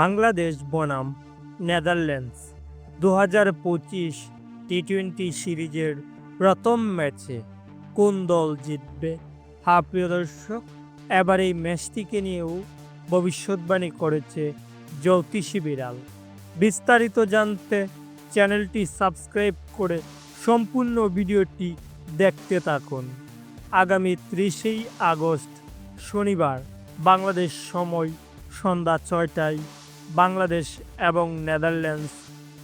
বাংলাদেশ বনাম নেদারল্যান্ডস। দু হাজার পঁচিশ টি টোয়েন্টি সিরিজের প্রথম ম্যাচে কোন দল জিতবে? হা, প্রিয় দর্শক, এবার এই ম্যাচটিকে নিয়েও ভবিষ্যৎবাণী করেছে জ্যোতিষী বিড়াল। বিস্তারিত জানতে চ্যানেলটি সাবস্ক্রাইব করে সম্পূর্ণ ভিডিওটি দেখতে থাকুন। আগামী ত্রিশেই আগস্ট শনিবার, বাংলাদেশ সময় সন্ধ্যা ছয়টায়। বাংলাদেশ এবং নেদারল্যান্ডস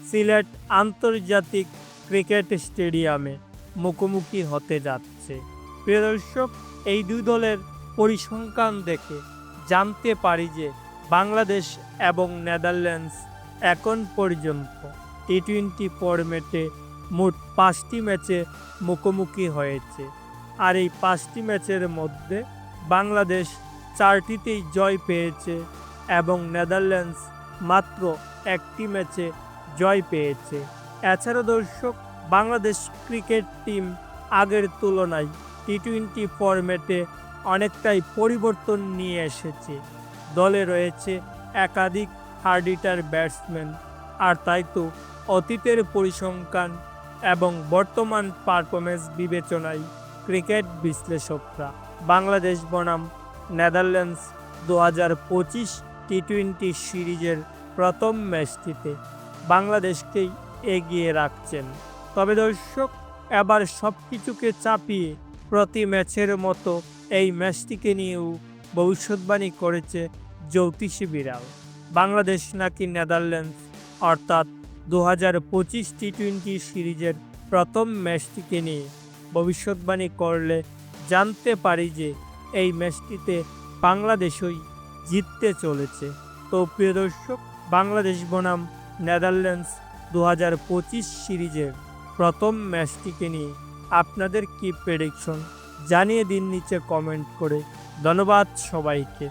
সিলেট আন্তর্জাতিক ক্রিকেট স্টেডিয়ামে মুখোমুখি হতে যাচ্ছে। প্রিয় দর্শক, এই দুই দলের পরিসংখ্যান দেখে জানতে পারি যে বাংলাদেশ এবং নেদারল্যান্ডস এখন পর্যন্ত টি টোয়েন্টি ফরম্যাটে মোট পাঁচটি ম্যাচে মুখোমুখি হয়েছে। আর এই পাঁচটি ম্যাচের মধ্যে বাংলাদেশ চারটিতেই জয় পেয়েছে এবং নেদারল্যান্ডস মাত্র একটি ম্যাচে জয় পেয়েছে। এছাড়া দর্শক, বাংলাদেশ ক্রিকেট টিম আগের তুলনায় টি টোয়েন্টি ফরম্যাটে অনেকটাই পরিবর্তন নিয়ে এসেছে। দলে রয়েছে একাধিক হার্ডিটার ব্যাটসম্যান। আর তাই তো অতীতের পরিসংখ্যান এবং বর্তমান পারফরমেন্স বিবেচনায় ক্রিকেট বিশ্লেষকরা। বাংলাদেশ বনাম নেদারল্যান্ডস দু হাজার পঁচিশ টি টোয়েন্টি সিরিজের প্রথম ম্যাচটিতে বাংলাদেশকেই এগিয়ে রাখছেন। তবে দর্শক, এবার সব কিছুকে চাপিয়ে প্রতি ম্যাচের মতো এই ম্যাচটিকে নিয়েও ভবিষ্যৎবাণী করেছে জ্যোতিষী বিড়াল। বাংলাদেশ নাকি নেদারল্যান্ডস, অর্থাৎ দু হাজার পঁচিশ টি টোয়েন্টি সিরিজের প্রথম ম্যাচটিকে নিয়ে ভবিষ্যৎবাণী করলে জানতে পারি যে এই ম্যাচটিতে বাংলাদেশই জিততে চলেছে। তো প্রিয় দর্শক, বাংলাদেশ বনাম নেদারল্যান্ডস দু হাজার পঁচিশ সিরিজের প্রথম ম্যাচটিকে নিয়ে আপনাদের কি প্রেডিকশন জানিয়ে দিন নিচে কমেন্ট করে। ধন্যবাদ সবাইকে।